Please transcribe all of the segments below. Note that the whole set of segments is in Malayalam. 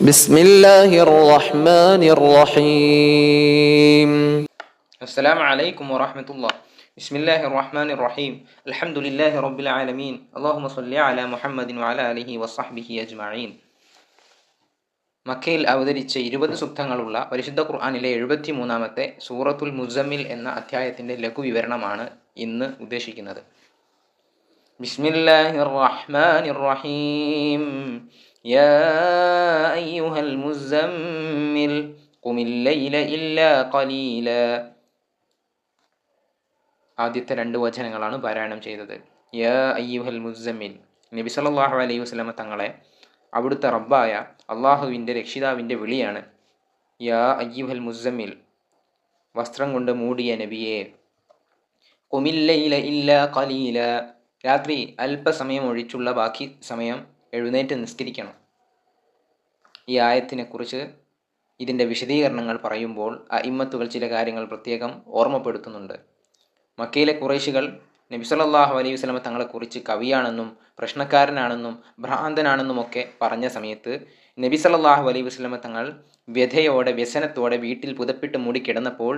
بسم الله الرحمن الرحيم السلام عليكم ورحمة الله بسم الله الرحمن الرحيم الحمد لله رب العالمين اللهم صل على محمد وعلى آله وصحبه أجمعين മക്കയിൽ അവതരിച്ച ഇരുപത് സുക്തങ്ങളുള്ള പരിശുദ്ധ ഖുർആാനിലെ എഴുപത്തി മൂന്നാമത്തെ സൂറത്തുൽ മുസമ്മിൽ എന്ന അധ്യായത്തിൻ്റെ ലഘുവിവരണമാണ് ഇന്ന് ഉദ്ദേശിക്കുന്നത് ബിസ്മില്ലാഹിർ റഹ്മാനിർ റഹീം യാ അയ്യുഹൽ المزمل ഖുമിൽ ലൈല إلا ഖലീല ആദ്യത്തെ രണ്ട് വചനങ്ങളാണ് പാരായണം ചെയ്തത്. യാ അയ്യുഹൽ മുസമ്മിൽ നബി സല്ലല്ലാഹു അലൈഹി വസല്ലമ തങ്ങളെ അവിടുത്തെ റബ്ബായ അള്ളാഹുവിന്റെ രക്ഷിതാവിന്റെ വിളിയാണ്. യാ അയ്യുഹൽ മുസമ്മിൽ വസ്ത്രം കൊണ്ട് മൂടിയ നബിയെ കൊമില്ലയില ഇല്ല കലീല രാത്രി അല്പസമയം ഒഴിച്ചുള്ള ബാക്കി സമയം എഴുന്നേറ്റ് നിസ്കരിക്കണം. ഈ ആയത്തിനെക്കുറിച്ച് ഇതിന്റെ വിശദീകരണങ്ങൾ പറയുമ്പോൾ അയിമ്മത്തുകൾ ചില കാര്യങ്ങൾ പ്രത്യേകം ഓർമ്മപ്പെടുത്തുന്നുണ്ട്. മക്കയിലെ കുറേശികൾ നബി സല്ലല്ലാഹു അലൈഹി വസല്ലമ തങ്ങളെക്കുറിച്ച് കവിയാണെന്നും പ്രശ്നക്കാരനാണെന്നും ഭ്രാന്തനാണെന്നും ഒക്കെ പറഞ്ഞ സമയത്ത് നബി സല്ലല്ലാഹു അലൈഹി വസല്ലമ തങ്ങൾ വ്യഥയോടെ വ്യസനത്തോടെ വീട്ടിൽ പുതപ്പിട്ട് മൂടി കിടന്നപ്പോൾ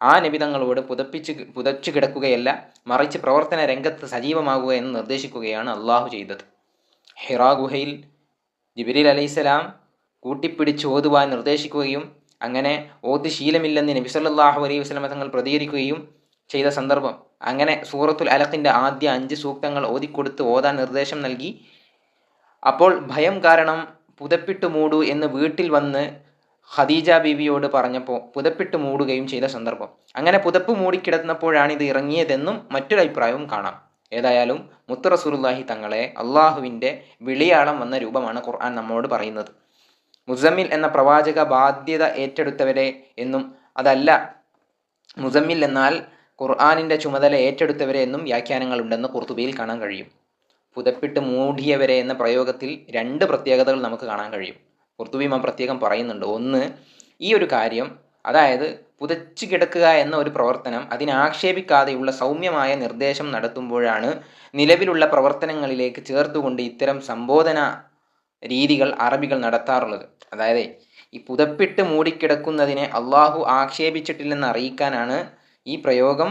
ആ നബി തങ്ങളോട് പുതപ്പിച്ച് പുതച്ചു കിടക്കുകയല്ല മറിച്ച് പ്രവർത്തന രംഗത്ത് സജീവമാകുക എന്ന് നിർദ്ദേശിക്കുകയാണ് അള്ളാഹു ചെയ്തത്. ഹിറാ ഗുഹയിൽ ജിബിരിൽ അലൈഹിസ്സലാം കൂട്ടിപ്പിടിച്ച് ഓതുവാൻ നിർദ്ദേശിക്കുകയും അങ്ങനെ ഓത് ശീലമില്ലെന്ന് നബി സല്ലല്ലാഹു അലൈഹി വസല്ലമ തങ്ങൾ പ്രതികരിക്കുകയും ചെയ്ത സന്ദർഭം. അങ്ങനെ സൂറത്തുൽ അലഖിന്റെ ആദ്യ അഞ്ച് സൂക്തങ്ങൾ ഓതിക്കൊടുത്ത് ഓതാൻ നിർദ്ദേശം നൽകി. അപ്പോൾ ഭയം കാരണം പുതപ്പിട്ട് മൂടൂ എന്ന് വീട്ടിൽ വന്ന് ഖദീജ ബീവിയോട് പറഞ്ഞപ്പോൾ പുതപ്പിട്ട് മൂടുകയും ചെയ്ത സന്ദർഭം. അങ്ങനെ പുതപ്പ് മൂടിക്കിടന്നപ്പോഴാണ് ഇത് ഇറങ്ങിയതെന്നും മറ്റൊരു അഭിപ്രായവും കാണാം. ഏതായാലും മുത്ത് റസൂലുള്ളാഹി തങ്ങളെ അള്ളാഹുവിന്റെ വിളിയാളം വന്ന രൂപമാണ് ഖുർആൻ നമ്മോട് പറയുന്നത്. മുസമ്മിൽ എന്ന പ്രവാചക ബാധ്യത ഏറ്റെടുത്തവരെ എന്നും അതല്ല മുസമ്മിൽ എന്നാൽ ഖുർആാനിന്റെ ചുമതല ഏറ്റെടുത്തവരെ എന്നും വ്യാഖ്യാനങ്ങളുണ്ടെന്ന് കുർത്തുബിയിൽ കാണാൻ കഴിയും. പുതപ്പിട്ട് മൂടിയവരെ എന്ന പ്രയോഗത്തിൽ രണ്ട് പ്രത്യേകതകൾ നമുക്ക് കാണാൻ കഴിയും. കുർത്തുബിമ പ്രത്യേകം പറയുന്നുണ്ട്. ഒന്ന് ഈ ഒരു കാര്യം അതായത് പുതച്ചു കിടക്കുക എന്ന ഒരു പ്രവർത്തനം അതിനാക്ഷേപിക്കാതെയുള്ള സൗമ്യമായ നിർദ്ദേശം നടത്തുമ്പോഴാണ് നിലവിലുള്ള പ്രവർത്തനങ്ങളിലേക്ക് ചേർത്തുകൊണ്ട് ഇത്തരം സംബോധന രീതികൾ അറബികൾ നടത്താറുള്ളത്. അതായത് ഈ പുതപ്പിട്ട് മൂടിക്കിടക്കുന്നതിനെ അള്ളാഹു ആക്ഷേപിച്ചിട്ടില്ലെന്ന് അറിയിക്കാനാണ് ഈ പ്രയോഗം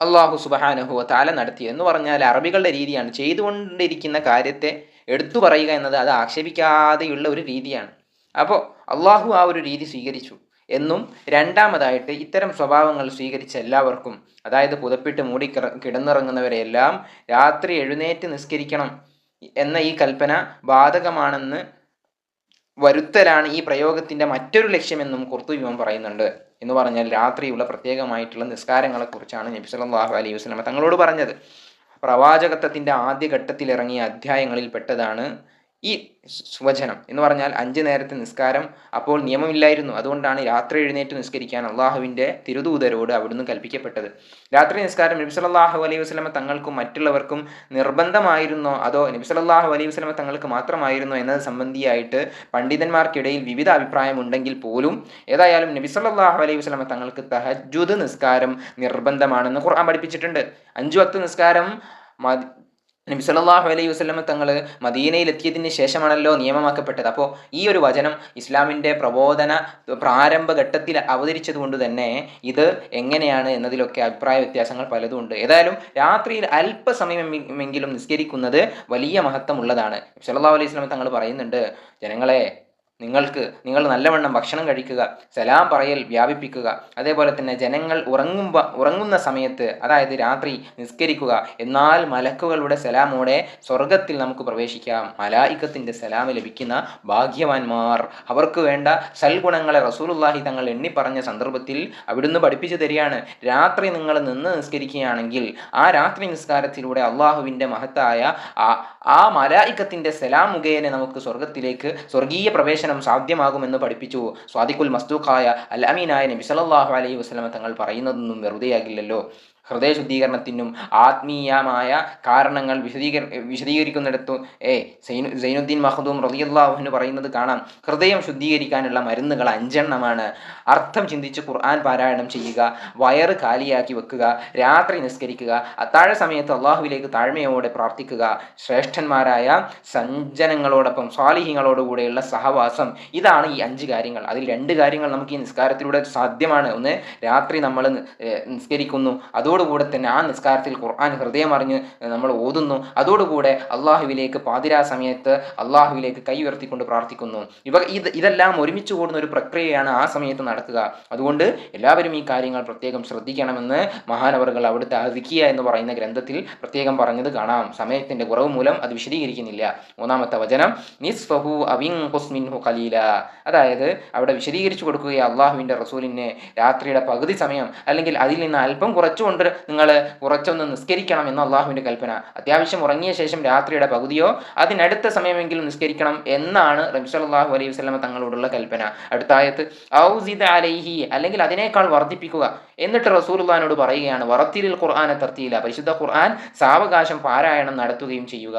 അള്ളാഹു സുബഹാനുഹുവ താല നടത്തിയത്. എന്ന് പറഞ്ഞാൽ അറബികളുടെ രീതിയാണ്. ചെയ്തുകൊണ്ടിരിക്കുന്ന കാര്യത്തെ എടുത്തു പറയുക എന്നത് അത് ആക്ഷേപിക്കാതെയുള്ള ഒരു രീതിയാണ്. അപ്പോൾ അള്ളാഹു ആ ഒരു രീതി സ്വീകരിച്ചു. എന്നും രണ്ടാമതായിട്ട് ഇത്തരം സ്വഭാവങ്ങൾ സ്വീകരിച്ച എല്ലാവർക്കും അതായത് പുതപ്പിട്ട് മൂടി കിടന്നിറങ്ങുന്നവരെയെല്ലാം രാത്രി എഴുന്നേറ്റ് നിസ്കരിക്കണം എന്ന ഈ കൽപ്പന ബാധകമാണെന്ന് വരുത്തലാണ് ഈ പ്രയോഗത്തിന്റെ മറ്റൊരു ലക്ഷ്യമെന്നും കുർത്തുവിമം പറയുന്നുണ്ട്. എന്ന് പറഞ്ഞാൽ രാത്രിയുള്ള പ്രത്യേകമായിട്ടുള്ള നിസ്കാരങ്ങളെക്കുറിച്ചാണ് നബി സല്ലല്ലാഹു അലൈഹി വസല്ലമ തങ്ങളോട് പറഞ്ഞത്. പ്രവാചകത്വത്തിന്റെ ആദ്യ ഘട്ടത്തിൽ ഇറങ്ങിയ അധ്യായങ്ങളിൽ പെട്ടതാണ് ഈ സുവചനം എന്ന് പറഞ്ഞാൽ അഞ്ച് നേരത്തെ നിസ്കാരം അപ്പോൾ നിയമമില്ലായിരുന്നു. അതുകൊണ്ടാണ് രാത്രി എഴുന്നേറ്റ് നിസ്കരിക്കാൻ അള്ളാഹുവിന്റെ തിരുദൂതരോട് അവിടുന്ന് കൽപ്പിക്കപ്പെട്ടത്. രാത്രി നിസ്കാരം നബി സല്ലല്ലാഹു അലൈഹി വസ്ലമ തങ്ങൾക്കും മറ്റുള്ളവർക്കും നിർബന്ധമായിരുന്നോ? അതോ നബി സല്ലല്ലാഹു അലൈഹി വസ്ലമ തങ്ങൾക്ക് മാത്രമായിരുന്നോ എന്നത് സംബന്ധിയായിട്ട് പണ്ഡിതന്മാർക്കിടയിൽ വിവിധ അഭിപ്രായമുണ്ടെങ്കിൽ പോലും ഏതായാലും നബി സല്ലല്ലാഹു അലൈഹി വസ്ലമ തങ്ങൾക്ക് തഹജുദ് നിസ്കാരം നിർബന്ധമാണെന്ന് ഖുർആൻ പഠിപ്പിച്ചിട്ടുണ്ട്. അഞ്ചു വക്ത് നിസ്കാരം നബി സല്ലാഹു അലൈഹി വസ്ലമ തങ്ങൾ മദീനയിലെത്തിയതിന് ശേഷമാണല്ലോ നിയമമാക്കപ്പെട്ടത്. അപ്പോൾ ഈ ഒരു വചനം ഇസ്ലാമിന്റെ പ്രബോധന പ്രാരംഭഘട്ടത്തിൽ അവതരിച്ചത് കൊണ്ട് തന്നെ ഇത് എങ്ങനെയാണ് എന്നതിലൊക്കെ അഭിപ്രായ വ്യത്യാസങ്ങൾ പലതും ഉണ്ട്. ഏതായാലും രാത്രിയിൽ അല്പസമയമെങ്കിലും നിസ്കരിക്കുന്നത് വലിയ മഹത്വമുള്ളതാണ്. സല്ലാഹു അലൈഹി വസ്ലമ തങ്ങൾ പറയുന്നുണ്ട് ജനങ്ങളെ നിങ്ങൾക്ക് നിങ്ങൾ നല്ലവണ്ണം ഭക്ഷണം കഴിക്കുക സലാം പറയൽ വ്യാപിപ്പിക്കുക അതേപോലെ തന്നെ ജനങ്ങൾ ഉറങ്ങുമ്പോൾ ഉറങ്ങുന്ന സമയത്ത് അതായത് രാത്രി നിസ്കരിക്കുക എന്നാൽ മലക്കുകളുടെ സലാമോടെ സ്വർഗത്തിൽ നമുക്ക് പ്രവേശിക്കാം. മലായിക്കത്തിന്റെ സലാം ലഭിക്കുന്ന ഭാഗ്യവാന്മാർ. അവർക്ക് വേണ്ട സൽഗുണങ്ങളെ റസൂലുല്ലാഹി തങ്ങൾ എണ്ണി പറഞ്ഞ സന്ദർഭത്തിൽ അവിടുന്ന് പഠിപ്പിച്ചു തരികയാണ്. രാത്രി നിങ്ങൾ നിന്ന് നിസ്കരിക്കുകയാണെങ്കിൽ ആ രാത്രി നിസ്കാരത്തിലൂടെ അള്ളാഹുവിന്റെ മഹത്തായ ആ മലായിക്കത്തിന്റെ സലാം മുഖേനെ നമുക്ക് സ്വർഗത്തിലേക്ക് സ്വർഗീയ പ്രവേശനം സാധ്യമാകുമെന്ന് പഠിപ്പിച്ചു. സ്വാദിഖുൽ മസ്തൂഖായ അൽ അമീനായ നബി സല്ലല്ലാഹു അലൈഹി വസ്ലമ തങ്ങൾ പറയുന്നതൊന്നും വെറുതെയാകില്ലല്ലോ. ഹൃദയ ശുദ്ധീകരണത്തിനും ആത്മീയമായ കാരണങ്ങൾ വിശദീകര വിശദീകരിക്കുന്നിടത്തു ഏ സൈനു സൈനുദ്ദീൻ മഹദൂം റളിയല്ലാഹുവിന് പറയുന്നത് കാണാം. ഹൃദയം ശുദ്ധീകരിക്കാനുള്ള മരുന്നുകൾ അഞ്ചെണ്ണമാണ്. അർത്ഥം ചിന്തിച്ച് ഖുർആൻ പാരായണം ചെയ്യുക വയറ് കാലിയാക്കി വെക്കുക രാത്രി നിസ്കരിക്കുക അത്താഴ സമയത്ത് അള്ളാഹുവിലേക്ക് താഴ്മയോടെ പ്രാർത്ഥിക്കുക ശ്രേഷ്ഠന്മാരായ സഞ്ജനങ്ങളോടൊപ്പം സ്വാലിഹ്യങ്ങളോടുകൂടെയുള്ള സഹവാസം. ഇതാണ് ഈ അഞ്ച് കാര്യങ്ങൾ. അതിൽ രണ്ട് കാര്യങ്ങൾ നമുക്ക് ഈ നിസ്കാരത്തിലൂടെ സാധ്യമാണ്. ഒന്ന് രാത്രി നമ്മൾ നിസ്കരിക്കുന്നു. അതോടുകൂടെ തന്നെ ആ നിസ്കാരത്തിൽ ഖുർആൻ ഹൃദയം അറിഞ്ഞ് നമ്മൾ ഓതുന്നു. അതോടുകൂടെ അള്ളാഹുവിലേക്ക് പാതിരാ സമയത്ത് അള്ളാഹുവിലേക്ക് കൈ ഉയർത്തിക്കൊണ്ട് പ്രാർത്ഥിക്കുന്നു. ഇവ ഇത് ഇതെല്ലാം ഒരുമിച്ച് കൂടുന്ന ഒരു പ്രക്രിയയാണ് ആ സമയത്ത് നടക്കുക. അതുകൊണ്ട് എല്ലാവരും ഈ കാര്യങ്ങൾ പ്രത്യേകം ശ്രദ്ധിക്കണമെന്ന് മഹാനവറുകൾ അവിടുത്തെ അധിക്കിയ എന്ന് പറയുന്ന ഗ്രന്ഥത്തിൽ പ്രത്യേകം പറഞ്ഞത് കാണാം. സമയത്തിന്റെ കുറവ് മൂലം അത് വിശദീകരിക്കുന്നില്ല. മൂന്നാമത്തെ വചനം നിസ്ഫഹു അവിൻ ഹുസ്മിൻഹു ഖലീല. അതായത് അവിടെ വിശദീകരിച്ചു കൊടുക്കുകയാണ് അള്ളാഹുവിന്റെ റസൂലിനെ രാത്രിയുടെ പകുതി സമയം അല്ലെങ്കിൽ അതിൽ നിന്ന് അല്പം കുറച്ചുകൊണ്ട് നിങ്ങൾ കുറച്ചൊന്ന് നിസ്കരിക്കണം എന്ന അള്ളാഹുവിന്റെ കൽപ്പന. അത്യാവശ്യം ഉറങ്ങിയ ശേഷം രാത്രിയുടെ പകുതിയോ അതിനടുത്ത സമയമെങ്കിലും നിസ്കരിക്കണം എന്നാണ് റബി അള്ളാഹു അലൈഹി വസ്ലമ തങ്ങളോടുള്ള കൽപ്പന. അടുത്ത ആയത്ത് ഔസിദ് അലൈഹി അല്ലെങ്കിൽ അതിനേക്കാൾ വർദ്ധിപ്പിക്കുക എന്നിട്ട് റസൂലുള്ളാഹിനോട് പറയുകയാണ് വറത്തിലിൽ ഖുർആാനെ തർത്തിയില്ല പരിശുദ്ധ ഖുർആൻ സാവകാശം പാരായണം നടത്തുകയും ചെയ്യുക.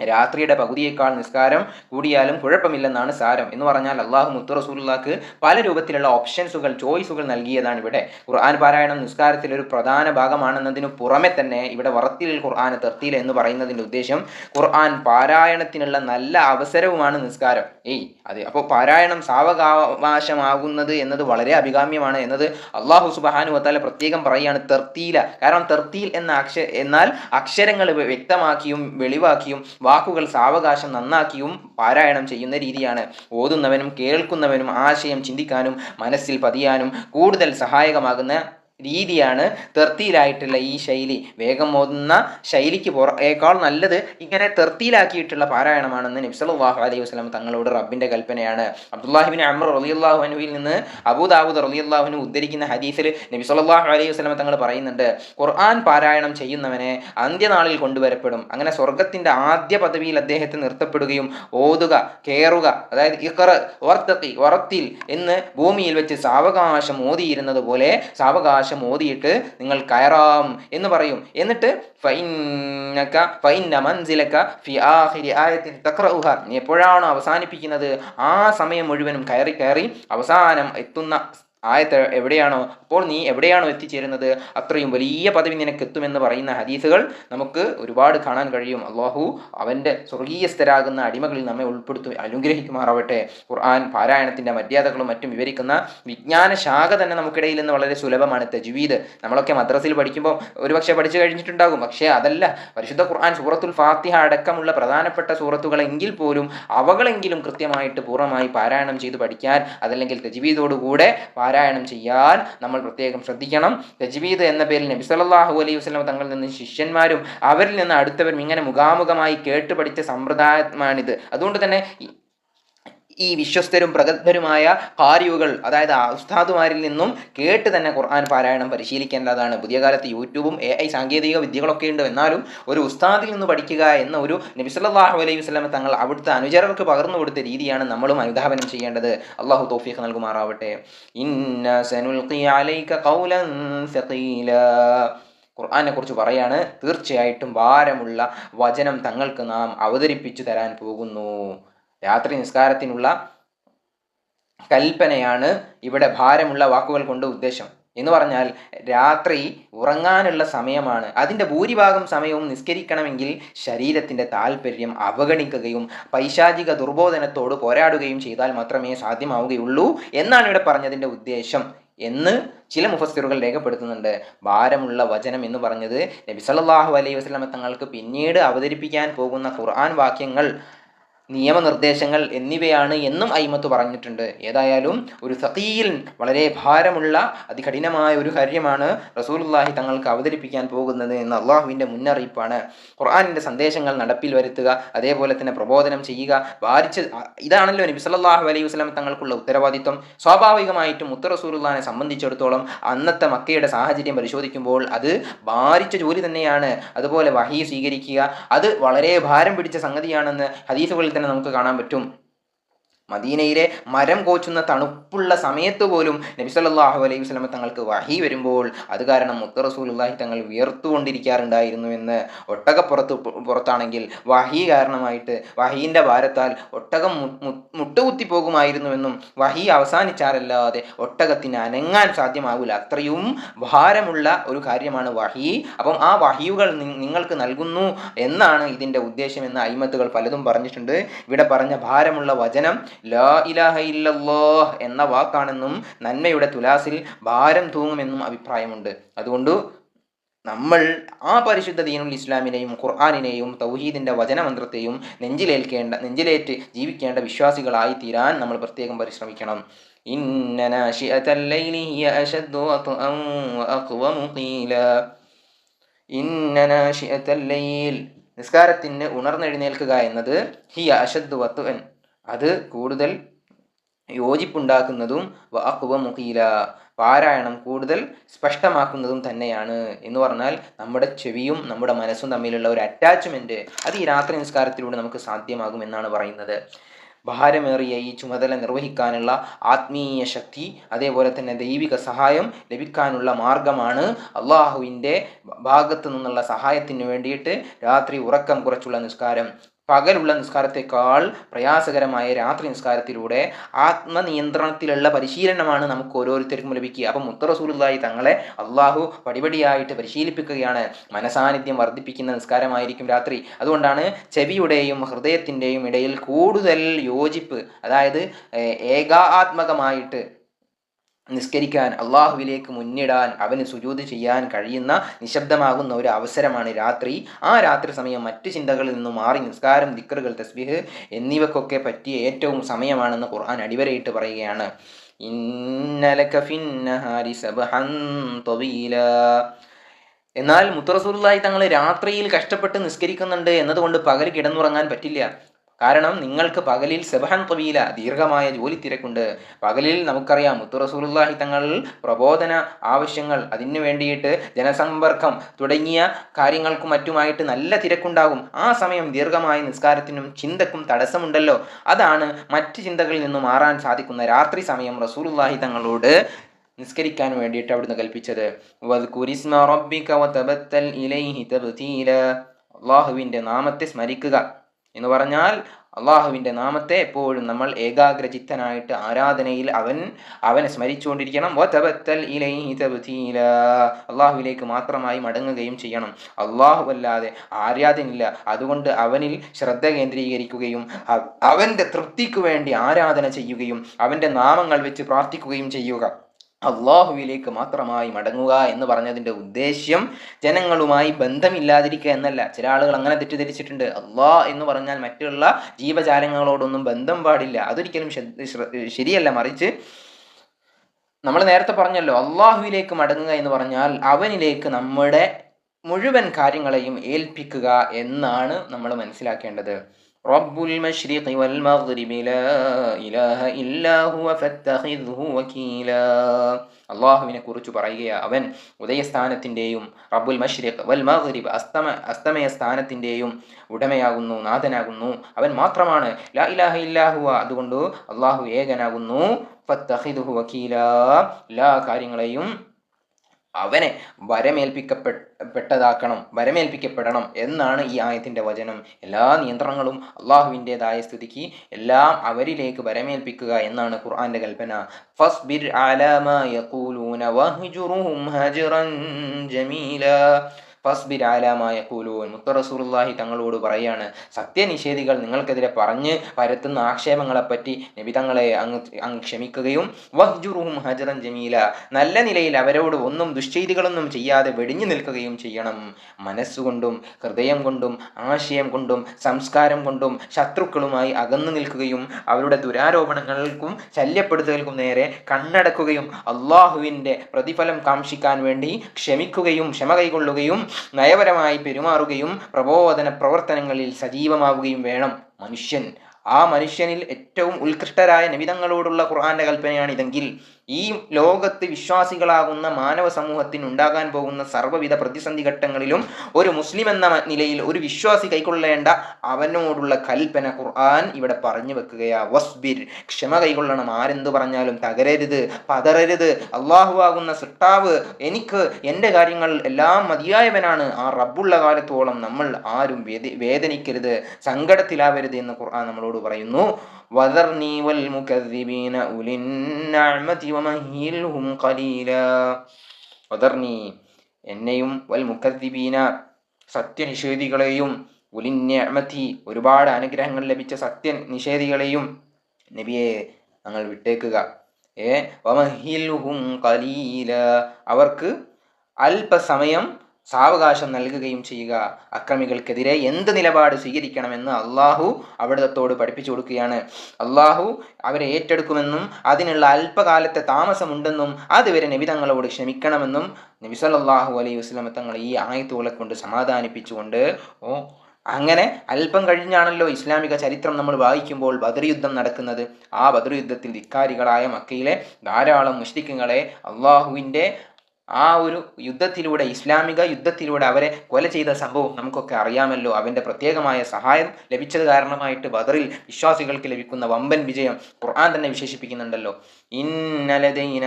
രാത്രിയുടെ പകുതിയേക്കാൾ നിസ്കാരം കൂടിയാലും കുഴപ്പമില്ലെന്നാണ് സാരം എന്ന് പറഞ്ഞാൽ അള്ളാഹു മുത്തു റസൂലുള്ളാക്ക് പല രൂപത്തിലുള്ള ഓപ്ഷൻസുകൾ ചോയ്സുകൾ നൽകിയതാണ് ഇവിടെ. ഖുർആൻ പാരായണം നിസ്കാരത്തിൽ ഒരു പ്രധാന ഭാഗമാണെന്നതിനു പുറമെ തന്നെ ഇവിടെ വറത്തിൽ ഖുർആൻ തെർത്തിയിൽ എന്ന് പറയുന്നതിന്റെ ഉദ്ദേശം ഖുർആൻ പാരായണത്തിനുള്ള നല്ല അവസരവുമാണ് നിസ്കാരം. ഏയ് അതെ അപ്പോൾ പാരായണം സാവകാവകാശമാകുന്നത് എന്നത് വളരെ അഭികാമ്യമാണ് എന്നത് അള്ളാഹു സുബാനു വത്താല പ്രത്യേകം പറയുകയാണ് തെർത്തിയില കാരണം തെർത്തിയിൽ എന്ന അക്ഷ എന്നാൽ അക്ഷരങ്ങൾ വ്യക്തമാക്കിയും വെളിവാക്കിയും വാക്കുകൾ സാവകാശം നന്നാക്കിയും പാരായണം ചെയ്യുന്ന രീതിയാണ്. ഓതുന്നവനും കേൾക്കുന്നവനും ആശയം ചിന്തിക്കാനും മനസ്സിൽ പതിയാനും കൂടുതൽ സഹായകമാകുന്ന രീതിയാണ് തെർത്തിയിലായിട്ടുള്ള ഈ ശൈലി. വേഗം ഓതുന്ന ശൈലിക്ക് പുറേക്കാൾ നല്ലത് ഇങ്ങനെ തെർത്തിയിലാക്കിയിട്ടുള്ള പാരായണമാണെന്ന് നബ്സലാഹു അലൈഹി വസ്ലാം തങ്ങളോട് റബ്ബിന്റെ കൽപ്പനയാണ്. അബ്ദുല്ലാഹിബിൻ അമർ റലിയല്ലാഹു അനുവിൽ നിന്ന് അബൂദാബുദ് റലിയല്ലാഹുവിന് ഉദ്ധരിക്കുന്ന ഹദീസിൽ നബി അലൈഹി വസ്ലം തങ്ങൾ പറയുന്നുണ്ട് ഖുർആൻ പാരായണം ചെയ്യുന്നവനെ അന്ത്യനാളിൽ കൊണ്ടുവരപ്പെടും. അങ്ങനെ സ്വർഗത്തിന്റെ ആദ്യ പദവിയിൽ അദ്ദേഹത്തെ നിർത്തപ്പെടുകയും ഓതുക കയറുക അതായത് ഇഖർ വർത്തത്തി വറത്തിൽ എന്ന് ഭൂമിയിൽ വെച്ച് സാവകാശം ഓതിയിരുന്നത് പോലെ സാവകാശം ഓതിയിട്ട് നിങ്ങൾ കയറാം എന്ന് പറയും. എന്നിട്ട് ഫൈന നീ എപ്പോഴാണോ അവസാനിപ്പിക്കുന്നത്? ആ സമയം മുഴുവനും കയറി കയറി അവസാനം എത്തുന്ന ആയത്ത് എവിടെയാണോ അപ്പോൾ നീ എവിടെയാണോ എത്തിച്ചേരുന്നത് അത്രയും വലിയ പദവി നിനക്ക് എത്തുമെന്ന് പറയുന്ന ഹദീസുകൾ നമുക്ക് ഒരുപാട് കാണാൻ കഴിയും. അള്ളാഹു അവന്റെ സ്വർഗീയസ്ഥരാകുന്ന അടിമകളിൽ നമ്മെ ഉൾപ്പെടുത്തു അനുഗ്രഹിക്കുമാറാവട്ടെ. ഖുർആൻ പാരായണത്തിന്റെ മര്യാദകളും മറ്റും വിവരിക്കുന്ന വിജ്ഞാന ശാഖ തന്നെ നമുക്കിടയിൽ നിന്ന് വളരെ സുലഭമാണ്. തജ്വീദ് നമ്മളൊക്കെ മദ്രസയിൽ പഠിക്കുമ്പോൾ ഒരുപക്ഷെ പഠിച്ചു കഴിഞ്ഞിട്ടുണ്ടാകും. പക്ഷേ അതല്ല പരിശുദ്ധ ഖുർആൻ സൂറത്തുൽ ഫാത്തിഹ അടക്കമുള്ള പ്രധാനപ്പെട്ട സൂറത്തുകളെങ്കിൽ പോലും അവകളെങ്കിലും കൃത്യമായിട്ട് പൂർണമായി പാരായണം ചെയ്ത് പഠിക്കാൻ അതല്ലെങ്കിൽ തജ്വീദോടുകൂടെ പാരായണം ചെയ്യാൻ നമ്മൾ പ്രത്യേകം ശ്രദ്ധിക്കണം. തജ്വീദ് എന്ന പേരിൽ നബി സല്ലല്ലാഹു അലൈഹി വസ്ലം തങ്ങളിൽ നിന്ന് ശിഷ്യന്മാരും അവരിൽ നിന്ന് അടുത്തവരും ഇങ്ങനെ മുഖാമുഖമായി കേട്ട് പഠിച്ച സമ്പ്രദായമാണിത്. അതുകൊണ്ട് തന്നെ ഈ- വിശ്വസ്തരും പ്രഗത്ഭരുമായ കാരിയുകൾ അതായത് ഉസ്താദുമാരിൽ നിന്നും കേട്ട് തന്നെ ഖുർആൻ പാരായണം പരിശീലിക്കേണ്ടതാണ്. പുതിയ കാലത്ത് യൂട്യൂബും എ ഐ സാങ്കേതിക വിദ്യകളൊക്കെ ഉണ്ട്. എന്നാലും ഒരു ഉസ്താദിൽ നിന്ന് പഠിക്കുക എന്ന ഒരു നബി സല്ലല്ലാഹു അലൈഹി വസ്ലമെ തങ്ങൾ അവിടുത്തെ അനുചരർക്ക് പകർന്നു കൊടുത്ത രീതിയാണ് നമ്മളും അനുധാപനം ചെയ്യേണ്ടത്. അള്ളാഹു തോഫീഖ് നൽകുമാറാവട്ടെ. ഖുർആനെ കുറിച്ച് പറയാണ്. തീർച്ചയായിട്ടും ഭാരമുള്ള വചനം തങ്ങൾക്ക് നാം അവതരിപ്പിച്ചു തരാൻ പോകുന്നു. രാത്രി നിസ്കാരത്തിനുള്ള കൽപ്പനയാണ് ഇവിടെ ഭാരമുള്ള വാക്കുകൾ കൊണ്ട് ഉദ്ദേശം. എന്ന് പറഞ്ഞാൽ രാത്രി ഉറങ്ങാനുള്ള സമയമാണ്. അതിന്റെ ഭൂരിഭാഗം സമയവും നിസ്കരിക്കണമെങ്കിൽ ശരീരത്തിന്റെ താല്പര്യം അവഗണിക്കുകയും പൈശാചിക ദുർബോധനത്തോട് പോരാടുകയും ചെയ്താൽ മാത്രമേ സാധ്യമാവുകയുള്ളൂ എന്നാണ് ഇവിടെ പറഞ്ഞതിന്റെ ഉദ്ദേശം എന്ന് ചില മുഫസ്തിറുകൾ രേഖപ്പെടുത്തുന്നുണ്ട്. ഭാരമുള്ള വചനം എന്ന് പറഞ്ഞത് നബി സല്ലല്ലാഹു അലൈഹി വസല്ലമ തങ്ങൾക്ക് പിന്നീട് അവതരിപ്പിക്കാൻ പോകുന്ന ഖുർആൻ വാക്യങ്ങൾ നിയമനിർദ്ദേശങ്ങൾ എന്നിവയാണ് എന്നും അയിമത്ത് പറഞ്ഞിട്ടുണ്ട്. ഏതായാലും ഒരു സഖീൽ വളരെ ഭാരമുള്ള അതികഠിനമായ ഒരു കാര്യമാണ് റസൂലുള്ളാഹി തങ്ങൾക്ക് അവതരിപ്പിക്കാൻ പോകുന്നത് എന്ന അള്ളാഹുവിന്റെ മുന്നറിയിപ്പാണ്. ഖുർആാനിന്റെ സന്ദേശങ്ങൾ നടപ്പിൽ വരുത്തുക അതേപോലെ തന്നെ പ്രബോധനം ചെയ്യുക വാരിച്ച് ഇതാണല്ലോ നബി സല്ലാഹു അലൈഹി വസല്ലം തങ്ങൾക്കുള്ള ഉത്തരവാദിത്വം. സ്വാഭാവികമായിട്ടും മുത്ത റസൂലുള്ളാഹിനെ സംബന്ധിച്ചിടത്തോളം അന്നത്തെ മക്കയുടെ സാഹചര്യം പരിശോധിക്കുമ്പോൾ അത് ഭാരിച്ച ജോലി തന്നെയാണ്. അതുപോലെ വഹി സ്വീകരിക്കുക അത് വളരെ ഭാരം പിടിച്ച സംഗതിയാണെന്ന് ഹദീസുകളിൽ തന്നെ നമുക്ക് കാണാൻ പറ്റും. മദീനയിലെ മരം കോച്ചുന്ന തണുപ്പുള്ള സമയത്ത് പോലും നബി സല്ലല്ലാഹു അലൈഹി വസ്ലമ തങ്ങൾക്ക് വഹി വരുമ്പോൾ അത് കാരണം മുത്ത റസൂലുള്ളാഹി തങ്ങൾ വിയർത്തുകൊണ്ടിരിക്കാറുണ്ടായിരുന്നു എന്ന് ഒട്ടകപ്പുറത്ത് പുറത്താണെങ്കിൽ വഹി കാരണമായിട്ട് വഹീന്റെ ഭാരത്താൽ ഒട്ടകം മുട്ടുകുത്തി പോകുമായിരുന്നുവെന്നും വഹി അവസാനിച്ചാലല്ലാതെ ഒട്ടകത്തിന് അനങ്ങാൻ സാധ്യമാകില്ല അത്രയും ഭാരമുള്ള ഒരു കാര്യമാണ് വഹി. അപ്പം ആ വഹിയുകൾ നിങ്ങൾക്ക് നൽകുന്നു എന്നാണ് ഇതിന്റെ ഉദ്ദേശം എന്ന് അയിമത്തുകൾ പലതും പറഞ്ഞിട്ടുണ്ട്. ഇവിടെ പറഞ്ഞ ഭാരമുള്ള വചനം ലാ ഇലാഹ ഇല്ലല്ലാഹ് എന്ന വാക്കാണെന്നും നന്മയുടെ തുലാസിൽ ഭാരം തൂങ്ങുമെന്നും അഭിപ്രായമുണ്ട്. അതുകൊണ്ട് നമ്മൾ ആ പരിശുദ്ധ ദീനുൽ ഇസ്ലാമിനെയും ഖുർആാനിനെയും തൗഹീദിന്റെ വചനമന്ത്രത്തെയും നെഞ്ചിലേൽക്കേണ്ട നെഞ്ചിലേറ്റ് ജീവിക്കേണ്ട വിശ്വാസികളായി തീരാൻ നമ്മൾ പ്രത്യേകം പരിശ്രമിക്കണം. നിസ്കാരത്തിന് ഉണർന്നെഴുന്നേൽക്കുക എന്നത് ഹിയ വത്അൻ അത് കൂടുതൽ യോജിപ്പുണ്ടാക്കുന്നതും വാക്കുവ മുഖീല പാരായണം കൂടുതൽ സ്പഷ്ടമാക്കുന്നതും തന്നെയാണ് എന്ന് പറഞ്ഞാൽ നമ്മുടെ ചെവിയും നമ്മുടെ മനസ്സും തമ്മിലുള്ള ഒരു അറ്റാച്ച്മെന്റ് അത് ഈ രാത്രി നിസ്കാരത്തിലൂടെ നമുക്ക് സാധ്യമാകും എന്നാണ് പറയുന്നത്. ഭാരമേറിയ ഈ ചുമതല നിർവഹിക്കാനുള്ള ആത്മീയ ശക്തി അതേപോലെ തന്നെ ദൈവിക സഹായം ലഭിക്കാനുള്ള മാർഗമാണ് അള്ളാഹുവിന്റെ ഭാഗത്തു നിന്നുള്ള സഹായത്തിന് വേണ്ടിയിട്ട് രാത്രി ഉറക്കം കുറച്ചുള്ള നിസ്കാരം. പകലുള്ള നിസ്കാരത്തെക്കാൾ പ്രയാസകരമായ രാത്രി നിസ്കാരത്തിലൂടെ ആത്മനിയന്ത്രണത്തിലുള്ള പരിശീലനമാണ് നമുക്ക് ഓരോരുത്തർക്കും ലഭിക്കുക. അപ്പം മുത്തറസൂലായി തങ്ങളെ അള്ളാഹു പടിപടിയായിട്ട് പരിശീലിപ്പിക്കുകയാണ്. മനസാന്നിധ്യം വർദ്ധിപ്പിക്കുന്ന നിസ്കാരമായിരിക്കും രാത്രി. അതുകൊണ്ടാണ് ചെവിയുടെയും ഹൃദയത്തിന്റെയും ഇടയിൽ കൂടുതൽ യോജിപ്പ് അതായത് ഏകാത്മകമായിട്ട് നിസ്കരിക്കാൻ അള്ളാഹുവിലേക്ക് മുന്നിടാൻ അവന് സുജൂത് ചെയ്യാൻ കഴിയുന്ന നിശബ്ദമാകുന്ന ഒരു അവസരമാണ് രാത്രി. ആ രാത്രി സമയം മറ്റു ചിന്തകളിൽ നിന്നും മാറി നിസ്കാരം ദിക്കറുകൾ തസ്ബിഹ് എന്നിവക്കൊക്കെ പറ്റിയ ഏറ്റവും സമയമാണെന്ന് ഖുർആൻ അടിവരയിട്ട് പറയുകയാണ്. എന്നാൽ മുത്തറസൂലുള്ളാഹി തങ്ങൾ രാത്രിയിൽ കഷ്ടപ്പെട്ട് നിസ്കരിക്കുന്നുണ്ട് എന്നതുകൊണ്ട് പകൽ കിടന്നുറങ്ങാൻ പറ്റില്ല. കാരണം നിങ്ങൾക്ക് പകലിൽ സെബഹൻ തവീല ദീർഘമായ ജോലി തിരക്കുണ്ട്. പകലിൽ നമുക്കറിയാം മുത്തുറസൂലുല്ലാഹി തങ്ങൾ പ്രബോധന ആവശ്യങ്ങൾ അതിനു വേണ്ടിയിട്ട് ജനസമ്പർക്കം തുടങ്ങിയ കാര്യങ്ങൾക്കും മറ്റുമായിട്ട് നല്ല തിരക്കുണ്ടാകും. ആ സമയം ദീർഘമായ നിസ്കാരത്തിനും ചിന്തക്കും തടസ്സമുണ്ടല്ലോ. അതാണ് മറ്റ് ചിന്തകളിൽ നിന്നും മാറാൻ സാധിക്കുന്ന രാത്രി സമയം റസൂലുല്ലാഹി തങ്ങളോട് നിസ്കരിക്കാൻ വേണ്ടിയിട്ട് അവിടുന്ന് കൽപ്പിച്ചത്. അള്ളാഹുവിന്റെ നാമത്തെ സ്മരിക്കുക. എന്ന് പറഞ്ഞാൽ അള്ളാഹുവിന്റെ നാമത്തെ എപ്പോഴും നമ്മൾ ഏകാഗ്രചിത്തനായിട്ട് ആരാധനയിൽ അവൻ അവനെ സ്മരിച്ചുകൊണ്ടിരിക്കണം. അള്ളാഹുവിലേക്ക് മാത്രമായി മടങ്ങുകയും ചെയ്യണം. അള്ളാഹു അല്ലാതെ ആരാധനയില്ല അതുകൊണ്ട് അവനിൽ ശ്രദ്ധ കേന്ദ്രീകരിക്കുകയും അവ- അവന്റെ തൃപ്തിക്ക് വേണ്ടി ആരാധന ചെയ്യുകയും അവന്റെ നാമങ്ങൾ വെച്ച് പ്രാർത്ഥിക്കുകയും ചെയ്യുക. അള്ളാഹുവിലേക്ക് മാത്രമായി മടങ്ങുക എന്ന് പറഞ്ഞതിന്റെ ഉദ്ദേശ്യം ജനങ്ങളുമായി ബന്ധമില്ലാതിരിക്കുക എന്നല്ല. ചില ആളുകൾ അങ്ങനെ തെറ്റിദ്ധരിച്ചിട്ടുണ്ട്. അള്ളാഹ് എന്ന് പറഞ്ഞാൽ മറ്റുള്ള ജീവജാലങ്ങളോടൊന്നും ബന്ധം പാടില്ല. അതൊരിക്കലും ശരിയല്ല. മറിച്ച് നമ്മൾ നേരത്തെ പറഞ്ഞല്ലോ അള്ളാഹുവിലേക്ക് മടങ്ങുക എന്ന് പറഞ്ഞാൽ അവനിലേക്ക് നമ്മുടെ മുഴുവൻ കാര്യങ്ങളെയും ഏൽപ്പിക്കുക എന്നാണ് നമ്മൾ മനസ്സിലാക്കേണ്ടത്. റബ്ബുൽ المشرق വൽ മഗ്രിബി ലാ ഇലാഹ هو فاتخذه وكيلا അള്ളാഹുവിനെ കുറിച്ച് പറയുക അവൻ ഉദയസ്ഥാനത്തിന്റെയും റബ്ബുൽ മഷ്രിഖ് വൽ മഗ്രിബ് അസ്തമ അസ്തമയ സ്ഥാനത്തിന്റെയും ഉടമയാകുന്നു നാഥനാകുന്നു. അവൻ മാത്രമാണ്. ലാ ഇലാഹ ഇല്ലാഹുവ അതുകൊണ്ട് അള്ളാഹു ഏകനാകുന്നു. ഫത്തഖിദ്ഹു വകീല. എല്ലാ കാര്യങ്ങളെയും അവനെ വരമേൽപ്പിക്കപ്പെട്ടതാക്കണം വരമേൽപ്പിക്കപ്പെടണം എന്നാണ് ഈ ആയത്തിന്റെ വചനം. എല്ലാ നിയന്ത്രണങ്ങളും അള്ളാഹുവിന്റെതായ സ്ഥിതിക്ക് എല്ലാം അവരിലേക്ക് വരമേൽപ്പിക്കുക എന്നാണ് ഖുർആന്റെ കൽപ്പന. ഫസ്ബിർ അലാമ യഖൂലൂന വഹ്ജുറുഹും ഹജ്റൻ ജമീല. ഫസ്ബിർ ആലാമായ കൂലൂൻ മുത്തറസൂറുല്ലാഹി തങ്ങളോട് പറയാണ് സത്യനിഷേധികൾ നിങ്ങൾക്കെതിരെ പറഞ്ഞ് പരത്തുന്ന ആക്ഷേപങ്ങളെപ്പറ്റി നബി തങ്ങളെ അങ്ങ് അങ്ങ് ക്ഷമിക്കുകയും വഹ്ജുറുഹും ഹജറൻ ജമീല നല്ല നിലയിൽ അവരോട് ഒന്നും ദുശ്ചെയ്തികളൊന്നും ചെയ്യാതെ വെടിഞ്ഞു നിൽക്കുകയും ചെയ്യണം. മനസ്സുകൊണ്ടും ഹൃദയം കൊണ്ടും ആശയം കൊണ്ടും സംസ്കാരം കൊണ്ടും ശത്രുക്കളുമായി അകന്നു നിൽക്കുകയും അവരുടെ ദുരാരോപണങ്ങൾക്കും ശല്യപ്പെടുത്തലുകൾക്കും നേരെ കണ്ണടക്കുകയും അള്ളാഹുവിന്റെ പ്രതിഫലം കാക്ഷിക്കാൻ വേണ്ടി ക്ഷമിക്കുകയും ക്ഷമ കൈകൊള്ളുകയും നയപരമായി പെരുമാറുകയും പ്രബോധന പ്രവർത്തനങ്ങളിൽ സജീവമാവുകയും വേണം. മനുഷ്യൻ. ആ മനുഷ്യനിൽ ഏറ്റവും ഉത്കൃഷ്ടരായ നിമിതങ്ങളോടുള്ള കൽപ്പനയാണ് ഇതെങ്കിൽ ഈ ലോകത്ത് വിശ്വാസികളാകുന്ന മാനവ സമൂഹത്തിന് ഉണ്ടാകാൻ പോകുന്ന സർവവിധ പ്രതിസന്ധി ഘട്ടങ്ങളിലും ഒരു മുസ്ലിം എന്ന നിലയിൽ ഒരു വിശ്വാസി കൈക്കൊള്ളേണ്ട അവനോടുള്ള കൽപ്പന ഖുർആൻ ഇവിടെ പറഞ്ഞു വെക്കുകയാ. വസ്ബിർ. ക്ഷമ കൈക്കൊള്ളണം. ആരെന്തു പറഞ്ഞാലും തകരരുത് പതറരുത്. അള്ളാഹു ആകുന്ന സൃഷ്ടാവ് എനിക്ക് എന്റെ കാര്യങ്ങൾ എല്ലാം മതിയായവനാണ്. ആ റബ്ബുള്ള കാലത്തോളം നമ്മൾ ആരും വേദനിക്കരുത് സങ്കടത്തിലാവരുത് എന്ന് ഖുർആൻ നമ്മളോട് പറയുന്നു. വൽ മുകദ്ദിബീന ഉലിൻ നഅമതി വമഹിൽഹും ഖലീലാ. വദർനി എന്നെയും വൽ മുകദ്ദിബീന സത്യനിഷേധികളെയും ഉലിൻ നിഅമതി ഒരുപാട് അനുഗ്രഹങ്ങൾ ലഭിച്ച സത്യ നിഷേധികളെയും നബിയെ ഞങ്ങൾ വിട്ടേക്കുക. ഏ വമഹിൽഹും ഖലീല. അവർക്ക് അല്പസമയം സാവകാശം നൽകുകയും ചെയ്യുക. അക്രമികൾക്കെതിരെ എന്ത് നിലപാട് സ്വീകരിക്കണമെന്ന് അള്ളാഹു അവിടത്തോട് പഠിപ്പിച്ചു കൊടുക്കുകയാണ്. അള്ളാഹു അവരെ ഏറ്റെടുക്കുമെന്നും അതിനുള്ള അല്പകാലത്തെ താമസമുണ്ടെന്നും അതുവരെ നബി തങ്ങളോട് ക്ഷമിക്കണമെന്നും നബി സല്ലല്ലാഹു അലൈഹി വസല്ലമ തങ്ങൾ ഈ ആയത്തുകളെ കൊണ്ട് സമാധാനിപ്പിച്ചുകൊണ്ട് ഓ അങ്ങനെ അല്പം കഴിഞ്ഞാണല്ലോ ഇസ്ലാമിക ചരിത്രം നമ്മൾ വായിക്കുമ്പോൾ ബദർ യുദ്ധം നടക്കുന്നത്. ആ ബദർ യുദ്ധത്തിൽ ധിക്കാരികളായ മക്കയിലെ ധാരാളം മുഷ്രിക്കുകളെ അള്ളാഹുവിന്റെ ആ ഒരു യുദ്ധത്തിലൂടെ ഇസ്ലാമിക യുദ്ധത്തിലൂടെ അവരെ കൊല ചെയ്ത സംഭവം നമുക്കൊക്കെ അറിയാമല്ലോ. അവന്റെ പ്രത്യേകമായ സഹായം ലഭിച്ചത് കാരണമായിട്ട് ബദറിൽ വിശ്വാസികൾക്ക് ലഭിക്കുന്ന വമ്പൻ വിജയം ഖുർആൻ തന്നെ വിശേഷിപ്പിക്കുന്നുണ്ടല്ലോ. ഇന്നലതീന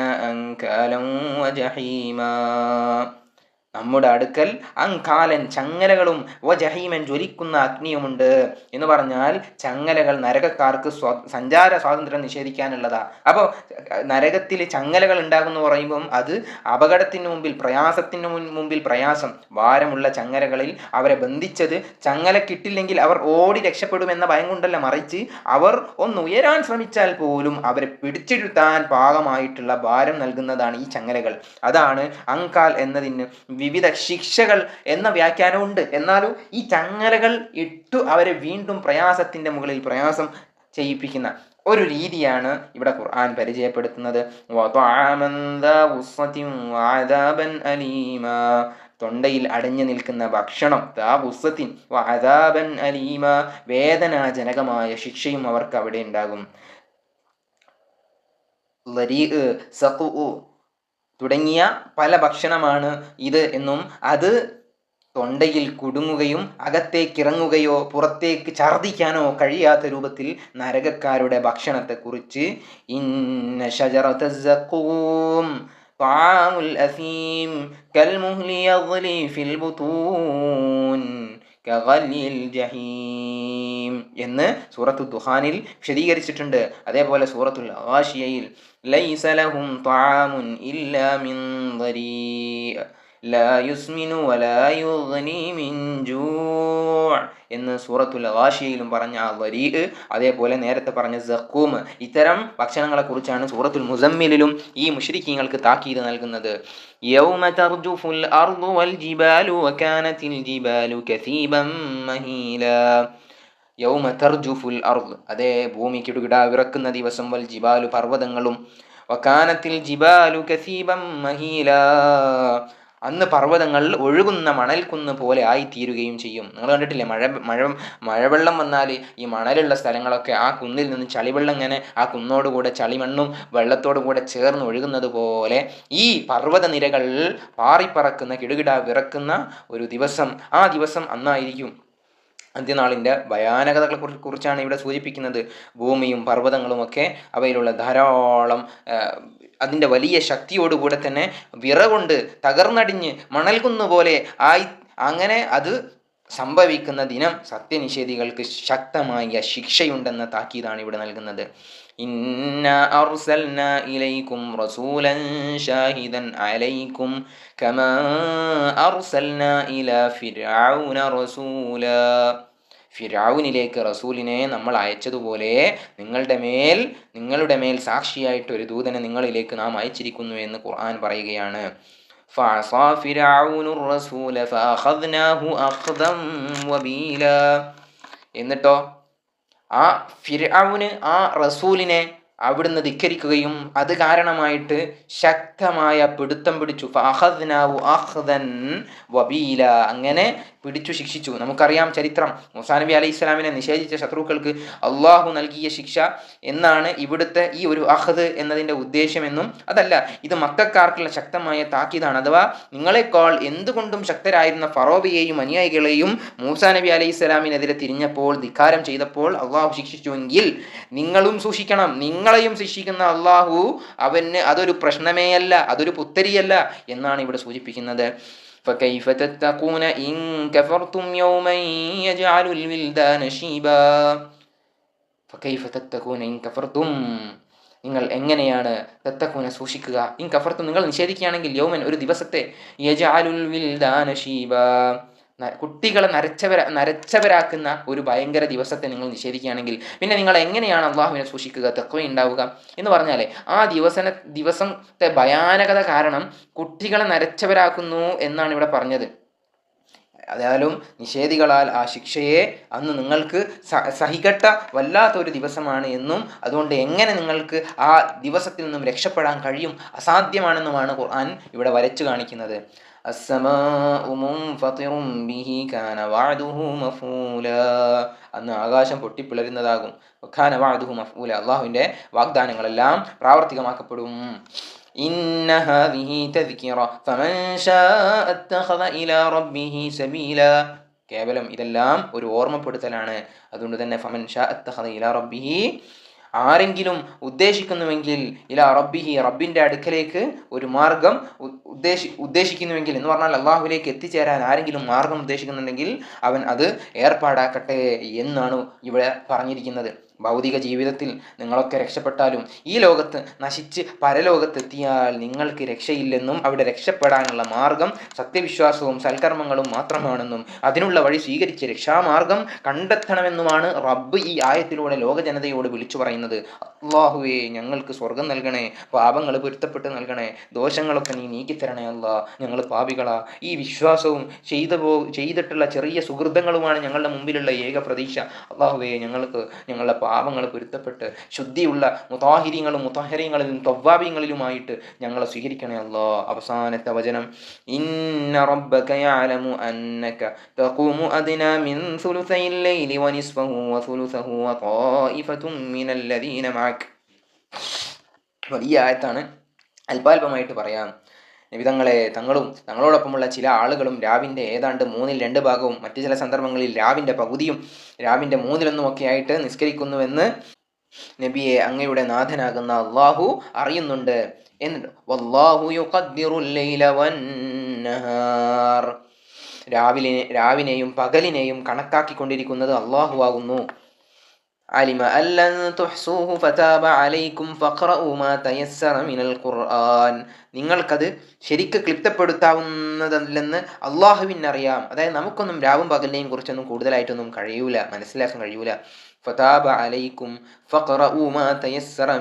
നമ്മുടെ അടുക്കൽ അങ്കാലൻ ചങ്ങലകളും വ ജഹീമൻ ജ്വലിക്കുന്ന അഗ്നിയുമുണ്ട്. എന്ന് പറഞ്ഞാൽ ചങ്ങലകൾ നരകക്കാർക്ക് സ്വ സഞ്ചാര സ്വാതന്ത്ര്യം നിഷേധിക്കാനുള്ളതാ. അപ്പോൾ നരകത്തിൽ ചങ്ങലകൾ ഉണ്ടാകുമെന്ന് പറയുമ്പം അത് അപകടത്തിന് മുമ്പിൽ പ്രയാസത്തിന് മുമ്പിൽ പ്രയാസം. ഭാരമുള്ള ചങ്ങലകളിൽ അവരെ ബന്ധിച്ചത് ചങ്ങല കിട്ടില്ലെങ്കിൽ അവർ ഓടി രക്ഷപ്പെടുമെന്ന ഭയം കൊണ്ടല്ല മറിച്ച് അവർ ഒന്ന് ഉയരാൻ ശ്രമിച്ചാൽ പോലും അവരെ പിടിച്ചിരുത്താൻ പാകമായിട്ടുള്ള ഭാരം നൽകുന്നതാണ് ഈ ചങ്ങലകൾ. അതാണ് അങ്കാൽ എന്നതിന് വിവിധ ശിക്ഷകൾ എന്ന വ്യാഖ്യാനമുണ്ട്. എന്നാലും ഈ ചങ്ങലകൾ ഇട്ടു അവരെ വീണ്ടും പ്രയാസത്തിന്റെ മുകളിൽ പ്രയാസം ചെയ്യിപ്പിക്കുന്ന ഒരു രീതിയാണ് ഇവിടെ ഖുർആൻ പരിചയപ്പെടുത്തുന്നത്. തൊണ്ടയിൽ അടഞ്ഞു നിൽക്കുന്ന ഭക്ഷണം അലീമ. വേദനാജനകമായ ശിക്ഷയും അവർക്ക് അവിടെ ഉണ്ടാകും. സഖുഉ തുടങ്ങിയ പല ഭക്ഷണമാണ് ഇത് എന്നും അത് തൊണ്ടയിൽ കുടുങ്ങുകയും അകത്തേക്ക് ഇറങ്ങുകയോ പുറത്തേക്ക് ഛർദിക്കാനോ കഴിയാത്ത രൂപത്തിൽ നരകക്കാരുടെ ഭക്ഷണത്തെക്കുറിച്ച് ഇന്ന ഷജറത സഖൂം طعام الأثيم كالمهل يغلي في البطون ജഹീം എന്ന് സൂറത്തു ദുഹാനിൽ വിശദീകരിച്ചിട്ടുണ്ട്. അതേപോലെ സൂറത്തുൽ ആഷിയയിൽ ലൈസലഹും ത്വാമുൻ ഇല്ലാ മിൻ എന്ന് സൂറത്തുൽ ഗാഷിയയിലും പറഞ്ഞ ആ വരീ അതേപോലെ നേരത്തെ പറഞ്ഞ സക്കൂം ഇത്തരം ഭക്ഷണങ്ങളെ കുറിച്ചാണ് സൂറത്തുൽ മുസമ്മിലും ഈ മുഷരിക്കീങ്ങൾക്ക് താക്കീത് നൽകുന്നത്. യൗമ തർജുഫുൽ അർദു വൽ ജിബാലു വകാനത്തിൽ ജിബാലു കസീബം മഹീല. യൗമ തർജുഫുൽ അർദ് അതേ ഭൂമി കിടുകിടാ വിറക്കുന്ന ദിവസം വൽ ജിബാലു പർവതങ്ങളും വക്കാനത്തിൽ ജിബാലു കസീബം മഹീല. അന്ന് പർവതങ്ങൾ ഒഴുകുന്ന മണൽക്കുന്ന് പോലെ ആയി തീരുകയും ചെയ്യും. നിങ്ങൾ കണ്ടിട്ടില്ലേ? മഴ മഴ മഴവെള്ളം വന്നാൽ ഈ മണലുള്ള സ്ഥലങ്ങളൊക്കെ ആ കുന്നിൽ നിന്ന് ചളിവെള്ളം ഇങ്ങനെ ആ കുന്നോടുകൂടെ ചളിമണ്ണും വെള്ളത്തോടു കൂടെ ചേർന്ന് ഒഴുകുന്നത് പോലെ ഈ പർവത നിരകൾ പാറിപ്പറക്കുന്ന കിടുകിട വിറക്കുന്ന ഒരു ദിവസം ആ ദിവസം അന്നായിരിക്കും. അന്ത്യനാളിന്റെ ഭയാനകതകളെ കുറി- കുറിച്ചാണ് ഇവിടെ സൂചിപ്പിക്കുന്നത്. ഭൂമിയും പർവതങ്ങളുമൊക്കെ അവയിലുള്ള ധാരാളം അതിന്റെ വലിയ ശക്തിയോടുകൂടെ തന്നെ വിറകൊണ്ട് തകർന്നടിഞ്ഞ് മണൽകുന്നുപോലെ ആയി അങ്ങനെ അത് സംഭവിക്കുന്ന ദിനം സത്യനിഷേധികൾക്ക് ശക്തമായ ശിക്ഷയുണ്ടെന്ന താക്കീതാണ് ഇവിടെ നൽകുന്നത്. ഇന്ന ഇലൈക്കും റസൂലൻ ഷാഹിദൻ അലൈക്കും കമാ റസൂലാ. ഫിരാവിനിലേക്ക് റസൂലിനെ നമ്മൾ അയച്ചതുപോലെ നിങ്ങളുടെ മേൽ നിങ്ങളുടെ മേൽ സാക്ഷിയായിട്ട് ഒരു ദൂതനെ നിങ്ങളിലേക്ക് നാം അയച്ചിരിക്കുന്നു എന്ന് ഖുർആൻ പറയുകയാണ്. എന്നിട്ടോ? ആ ഫിരാവിന് ആ റസൂലിനെ അവിടുന്ന് ധിക്കരിക്കുകയും അത് കാരണമായിട്ട് ശക്തമായ പിടുത്തം പിടിച്ചു. അങ്ങനെ പിടിച്ചു ശിക്ഷിച്ചു. നമുക്കറിയാം ചരിത്രം. മൂസാ നബി അലൈഹി ഇസ്ലാമിനെ നിഷേധിച്ച ശത്രുക്കൾക്ക് അള്ളാഹു നൽകിയ ശിക്ഷ എന്നാണ് ഇവിടുത്തെ ഈ ഒരു അഹദ് എന്നതിന്റെ ഉദ്ദേശമെന്നും അതല്ല ഇത് മക്കാർക്കുള്ള ശക്തമായ താക്കീതാണ്. അഥവാ നിങ്ങളെക്കാൾ എന്തുകൊണ്ടും ശക്തരായിരുന്ന ഫറോബിയെയും അനുയായികളെയും മൂസാ നബി അലൈഹി ഇസ്ലാമിനെതിരെ തിരിഞ്ഞപ്പോൾ ധിക്കാരം ചെയ്തപ്പോൾ അള്ളാഹു ശിക്ഷിച്ചുവെങ്കിൽ നിങ്ങളും സൂക്ഷിക്കണം. നിങ്ങളെയും ശിക്ഷിക്കുന്ന അള്ളാഹു അവന് അതൊരു പ്രശ്നമേയല്ല അതൊരു പുത്തരിയല്ല എന്നാണ് ഇവിടെ സൂചിപ്പിക്കുന്നത്. فكيف تتقون إن كفرتم يوما يجعل الولدان شيبا فكيف تتقون إن كفرتم നിങ്ങൾ എങ്ങനെയാണ് തത്തക്കൂനെ സൂക്ഷിക്കുക ഇൻ കഫർത്തും നിങ്ങൾ നിഷേധിക്കുകയാണെങ്കിൽ യൗമൻ ഒരു ദിവസത്തെ യജാലുൽ വിൽദാന ഷീബ ന- കുട്ടികളെ നരച്ചവര നരച്ചവരാക്കുന്ന ഒരു ഭയങ്കര ദിവസത്തെ നിങ്ങൾ നിഷേധിക്കുകയാണെങ്കിൽ പിന്നെ നിങ്ങൾ എങ്ങനെയാണ് അള്ളാഹുവിനെ സൂക്ഷിക്കുക? തെക്കവ ഉണ്ടാവുക എന്ന് പറഞ്ഞാൽ ആ ദിവസന ദിവസത്തെ ഭയാനകത കാരണം കുട്ടികളെ നരച്ചവരാക്കുന്നു എന്നാണ് ഇവിടെ പറഞ്ഞത്. അതായാലും നിഷേധികളാൽ ആ ശിക്ഷയെ അന്ന് നിങ്ങൾക്ക് സ സഹികെട്ട വല്ലാത്തൊരു ദിവസമാണ് എന്നും അതുകൊണ്ട് എങ്ങനെ നിങ്ങൾക്ക് ആ ദിവസത്തിൽ നിന്നും രക്ഷപ്പെടാൻ കഴിയും അസാധ്യമാണെന്നുമാണ് ഖുർആൻ ഇവിടെ വരച്ചു കാണിക്കുന്നത്. السماء منفطر به كان وعده مفعولا അന്ന് ആകാശം പൊട്ടിപ്പിളരുന്നതാകും ഖാന വാദുഹു മഫൂല അള്ളാഹുവിൻ്റെ വാഗ്ദാനങ്ങളെല്ലാം പ്രാവർത്തികമാക്കപ്പെടും إن هذه تذكرة فمن شاء اتخذ إلى ربه سبيلا കേവലം ഇതെല്ലാം ഒരു ഓർമ്മപ്പെടുത്തലാണ് അതുകൊണ്ട് തന്നെ ഫമൻ ഷാ അത്തഹദ ഇല റബ്ബിഹി ആരെങ്കിലും ഉദ്ദേശിക്കുന്നുവെങ്കിൽ ഇല റബ്ബിഹി റബ്ബിന്റെ അടുക്കലേക്ക് ഒരു മാർഗം ഉദ്ദേശി ഉദ്ദേശിക്കുന്നുവെങ്കിൽ എന്ന് പറഞ്ഞാൽ അള്ളാഹുലേക്ക് എത്തിച്ചേരാൻ ആരെങ്കിലും മാർഗം ഉദ്ദേശിക്കുന്നുണ്ടെങ്കിൽ അവൻ അത് ഏർപ്പാടാക്കട്ടെ എന്നാണ് ഇവിടെ പറഞ്ഞിരിക്കുന്നത്. ഭൗതിക ജീവിതത്തിൽ നിങ്ങളൊക്കെ രക്ഷപ്പെട്ടാലും ഈ ലോകത്ത് നശിച്ച് പരലോകത്തെത്തിയാൽ നിങ്ങൾക്ക് രക്ഷയില്ലെന്നും അവിടെ രക്ഷപ്പെടാനുള്ള മാർഗം സത്യവിശ്വാസവും സൽക്കർമ്മങ്ങളും മാത്രമാണെന്നും അതിനുള്ള വഴി സ്വീകരിച്ച് രക്ഷാമാർഗം കണ്ടെത്തണമെന്നുമാണ് റബ്ബ് ഈ ആയത്തിലൂടെ ലോക ജനതയോട് വിളിച്ചു പറയുന്നത്. അള്ളാഹുവേ ഞങ്ങൾക്ക് സ്വർഗം നൽകണേ പാപങ്ങൾ പൊരുത്തപ്പെട്ട് നൽകണേ ദോഷങ്ങളൊക്കെ നീ നീക്കിത്തരണേ അല്ല ഞങ്ങൾ പാപികളാ. ഈ വിശ്വാസവും ചെയ്ത പോ ചെയ്തിട്ടുള്ള ചെറിയ സുഹൃതങ്ങളുമാണ് ഞങ്ങളുടെ മുമ്പിലുള്ള ഏക പ്രതീക്ഷ. അള്ളാഹുവേ ഞങ്ങൾക്ക് ഞങ്ങളുടെ പാപങ്ങൾ പൊരുത്തപ്പെട്ട് ശുദ്ധിയുള്ള മുതാഹിര്യങ്ങളും മുതാഹിര്യങ്ങളിലും തൊവ്വാബിയങ്ങളിലുമായിട്ട് ഞങ്ങളെ സ്വീകരിക്കണേ അല്ലോ. അവസാനത്തെ വചനം. ഇന്ന റബ്ബക വലിയ ആയത്താണ് അല്പാൽപമായിട്ട് പറയാം. നിബിതങ്ങളെ തങ്ങളും തങ്ങളോടൊപ്പമുള്ള ചില ആളുകളും രാവിന്റെ ഏതാണ്ട് മൂന്നിൽ രണ്ട് ഭാഗവും മറ്റു ചില സന്ദർഭങ്ങളിൽ രാവിന്റെ പകുതിയും രാവിന്റെ മൂന്നിലൊന്നുമൊക്കെ ആയിട്ട് നിസ്കരിക്കുന്നുവെന്ന് നബിയെ അങ്ങയുടെ നാഥനാകുന്ന അള്ളാഹു അറിയുന്നുണ്ട്. എന്നിട്ട് രാവിലെ രാവിനെയും പകലിനെയും കണക്കാക്കിക്കൊണ്ടിരിക്കുന്നത് അള്ളാഹു ആകുന്നു. علم أن لن تحصوه فتاب عليكم فاقرؤوا ما تيسر من القرآن നിങ്ങൾക്കത് ശരിക്ക് ക്ലിപ്തപ്പെടുത്താവുന്നതല്ലെന്ന് അള്ളാഹുവിനറിയാം അതായത് നമുക്കൊന്നും രാവും പകലിനെയും കുറിച്ചൊന്നും കൂടുതലായിട്ടൊന്നും കഴിയൂല മനസ്സിലാക്കാൻ കഴിയൂല ഫതാബ അലൈക്കും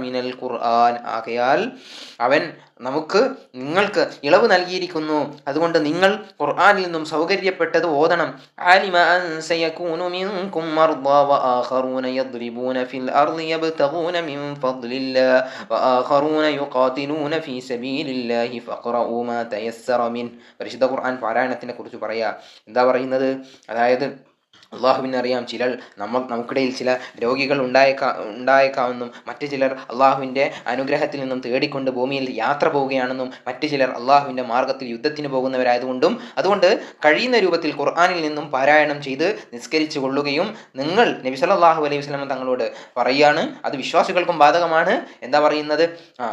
മിനൽ ഖുർആൻ ആകയാൽ അവൻ നമുക്ക് നിങ്ങൾക്ക് ഇളവ് നൽകിയിരിക്കുന്നു. അതുകൊണ്ട് നിങ്ങൾ ഖുർആനിൽ നിന്നും സൗകര്യപ്പെട്ടത് ഓതണം. ആലിമ അൻ സയകൂനു മിൻകും മർദാ വആഖറൂന യദ്രിബൂന ഫിൽ അർളി യബ്തഗൂന മിൻ ഫദ്ലില്ലാ വആഖറൂന യുഖാതിലൂന ഫീ സബീലില്ലാഹി ഫഖറഊ മാ തയസ്സറ മിൻ. പരിശുദ്ധ ഖുർആൻ പാരായണത്തിനെ കുറിച്ച് പറയാ. എന്താ പറയുന്നത്? അതായത് അള്ളാഹുവിനറിയാം ചിലർ നമ്മൾ നമുക്കിടയിൽ ചില രോഗികൾ ഉണ്ടായേക്കാ ഉണ്ടായേക്കാമെന്നും മറ്റു ചിലർ അള്ളാഹുവിന്റെ അനുഗ്രഹത്തിൽ നിന്നും തേടിക്കൊണ്ട് ഭൂമിയിൽ യാത്ര പോവുകയാണെന്നും മറ്റു ചിലർ അള്ളാഹുവിന്റെ മാർഗത്തിൽ യുദ്ധത്തിന് പോകുന്നവരായതുകൊണ്ടും അതുകൊണ്ട് കഴിയുന്ന രൂപത്തിൽ ഖുർആാനിൽ നിന്നും പാരായണം ചെയ്ത് നിസ്കരിച്ചു കൊള്ളുകയും നിങ്ങൾ നബി സല്ലല്ലാഹു അലൈഹി വസ്ലം തങ്ങളോട് പറയുകയാണ് അത് വിശ്വാസികൾക്കും ബാധകമാണ്. എന്താ പറയുന്നത്? ആ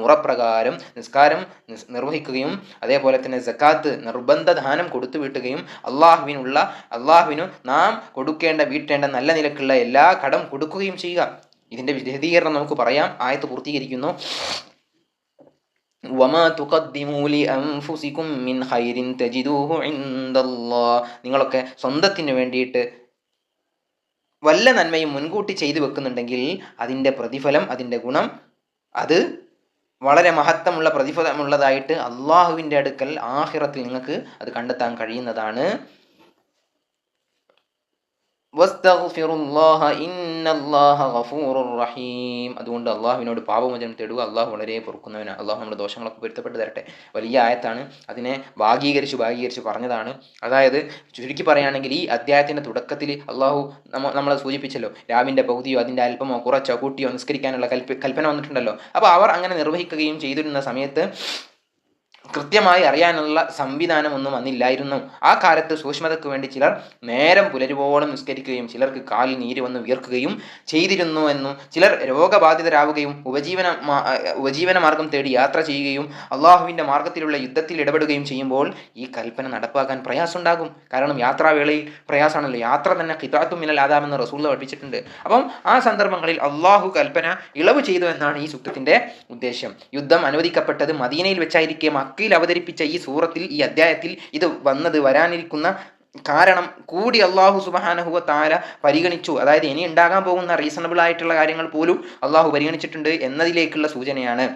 മുറപ്രകാരം നിസ്കാരം നിർവഹിക്കുകയും അതേപോലെ തന്നെ ജക്കാത്ത് നിർബന്ധ ദാനം കൊടുത്തു വീട്ടുകയും അള്ളാഹുവിനുള്ള അള്ളാഹുവിനു നാം കൊടുക്കേണ്ട വീട്ടേണ്ട നല്ല നിലക്കുള്ള എല്ലാ കടം കൊടുക്കുകയും ചെയ്യുക. ഇതിന്റെ വിശദീകരണം നമുക്ക് പറയാം. ആയത്ത് പൂർത്തീകരിക്കുന്നു. വമാ മിൻ ഖൈരിൻ തജിദൂഹു നിങ്ങളൊക്കെ സ്വന്തത്തിന് വേണ്ടിയിട്ട് വല്ല നന്മയും മുൻകൂട്ടി ചെയ്തു വെക്കുന്നുണ്ടെങ്കിൽ അതിന്റെ പ്രതിഫലം അതിന്റെ ഗുണം അത് വളരെ മഹത്തമുള്ള പ്രതിഫലമുള്ളതായിട്ട് അള്ളാഹുവിന്റെ അടുക്കൽ ആഹിറത്തിൽ നിങ്ങൾക്ക് അത് കണ്ടെത്താൻ കഴിയുന്നതാണ്. വസ്തഗ്ഫിറുല്ലാഹ ഇന്നല്ലാഹ ഗഫൂറുർ റഹീം. അതുകൊണ്ട് അള്ളാഹുവിനോട് പാപമോചനം തേടുക അള്ളാഹു വളരെ പൊറുക്കുന്നവനാണ്. അള്ളാഹു നമ്മുടെ ദോഷങ്ങളൊക്കെ പൊരുത്തപ്പെട്ട് തരട്ടെ. വലിയ ആയത്താണ്. അതിനെ ഭാഗീകരിച്ച് ഭാഗീകരിച്ച് പറഞ്ഞതാണ്. അതായത് ചുരുക്കി പറയുകയാണെങ്കിൽ ഈ അധ്യായത്തിന്റെ തുടക്കത്തിൽ അള്ളാഹു നമ്മ നമ്മളെ സൂചിപ്പിച്ചല്ലോ. രാവിന്റെ പകുതിയോ അതിന്റെ അല്പമോ കുറച്ചോ കൂട്ടിയോ നിസ്കരിക്കാനുള്ള കൽപ്പ കൽപ്പന വന്നിട്ടുണ്ടല്ലോ. അപ്പോൾ അവർ അങ്ങനെ നിർവഹിക്കുകയും ചെയ്തിരുന്ന സമയത്ത് കൃത്യമായി അറിയാനുള്ള സംവിധാനമൊന്നും അന്നില്ലായിരുന്നു. ആ കാലത്ത് സൂക്ഷ്മതയ്ക്ക് വേണ്ടി ചിലർ നേരം പുലരുവോളം നിസ്കരിക്കുകയും ചിലർക്ക് കാലിൽ നീര് വന്ന് വിയർക്കുകയും ചെയ്തിരുന്നു എന്നും ചിലർ രോഗബാധിതരാവുകയും ഉപജീവന ഉപജീവന മാർഗം തേടി യാത്ര ചെയ്യുകയും അള്ളാഹുവിന്റെ മാർഗത്തിലുള്ള യുദ്ധത്തിൽ ഇടപെടുകയും ചെയ്യുമ്പോൾ ഈ കൽപ്പന നടപ്പാക്കാൻ പ്രയാസമുണ്ടാകും. കാരണം യാത്രാവേളയിൽ പ്രയാസമാണല്ലോ. യാത്ര തന്നെ ഖിതാത്തും മിനൽ ആദാമെന്ന് റസൂൽ പഠിപ്പിച്ചിട്ടുണ്ട്. അപ്പം ആ സന്ദർഭങ്ങളിൽ അള്ളാഹു കൽപ്പന ഇളവ് ചെയ്തു എന്നാണ് ഈ സൂക്തത്തിന്റെ ഉദ്ദേശം. യുദ്ധം അനുവദിക്കപ്പെട്ടത് മദീനയിൽ വെച്ചായിരിക്കെ മക്കയിൽ അവതരിപ്പിച്ച ഈ സൂറത്തിൽ ഈ അധ്യായത്തിൽ ഇത് വന്നത് വരാനിരിക്കുന്ന കാരണം കൂടി അള്ളാഹു സുബഹാനഹുവ താര പരിഗണിച്ചു. അതായത് ഇനി ഉണ്ടാകാൻ പോകുന്ന റീസണബിൾ ആയിട്ടുള്ള കാര്യങ്ങൾ പോലും അള്ളാഹു പരിഗണിച്ചിട്ടുണ്ട് എന്നതിലേക്കുള്ള സൂചനയാണ്.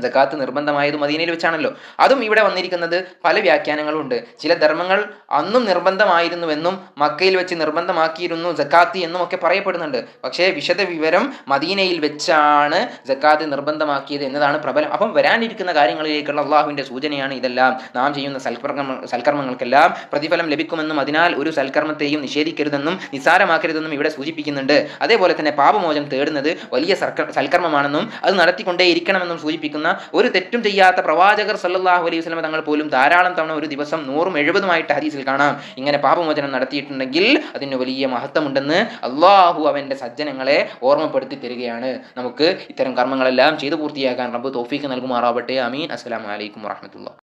ജക്കാത്ത് നിർബന്ധമായത് മദീനയിൽ വെച്ചാണല്ലോ. അതും ഇവിടെ വന്നിരിക്കുന്നത് പല വ്യാഖ്യാനങ്ങളുണ്ട്. ചില ധർമ്മങ്ങൾ അന്നും നിർബന്ധമായിരുന്നുവെന്നും മക്കയിൽ വെച്ച് നിർബന്ധമാക്കിയിരുന്നു ജക്കാത്ത് എന്നും ഒക്കെ പറയപ്പെടുന്നുണ്ട്. പക്ഷേ വിശദ വിവരം മദീനയിൽ വെച്ചാണ് ജക്കാത്ത് നിർബന്ധമാക്കിയത് എന്നതാണ് പ്രബലം. അപ്പം വരാനിരിക്കുന്ന കാര്യങ്ങളിലേക്കുള്ള അള്ളാഹുവിന്റെ സൂചനയാണ് ഇതെല്ലാം. നാം ചെയ്യുന്ന സൽക്കർമ്മ സൽക്കർമ്മങ്ങൾക്കെല്ലാം പ്രതിഫലം ലഭിക്കുമെന്നും അതിനാൽ ഒരു സൽക്കർമ്മത്തെയും നിഷേധിക്കരുതെന്നും നിസ്സാരമാക്കരുതെന്നും ഇവിടെ സൂചിപ്പിക്കുന്നുണ്ട്. അതേപോലെ തന്നെ പാപമോചം തേടുന്നത് വലിയ സർക്കർ സൽക്കർമ്മമാണെന്നും അത് നടത്തിക്കൊണ്ടേ ഇരിക്കണമെന്നും സൂചിപ്പിക്കുന്ന ഒരു തെറ്റും ചെയ്യാത്ത പ്രവാചകർ സല്ലാഹു അലൈഹി വസ്ലമ തങ്ങൾ പോലും ധാരാളം തവണ ഒരു ദിവസം നൂറും എഴുപതുമായിട്ട് ഹദീസിൽ കാണാം. ഇങ്ങനെ പാപമോചനം നടത്തിയിട്ടുണ്ടെങ്കിൽ അതിന് വലിയ മഹത്വമുണ്ടെന്ന് അള്ളാഹു അവന്റെ സജ്ജനങ്ങളെ ഓർമ്മപ്പെടുത്തി തരികയാണ്. നമുക്ക് ഇത്തരം കർമ്മങ്ങളെല്ലാം ചെയ്തു പൂർത്തിയാക്കാൻ റബ്ബ് തോഫീക്ക് നൽകുമാറാവട്ടെ. അമീൻ അസ്സലാമു അലൈക്കും വറഹ്മത്തുള്ളാഹി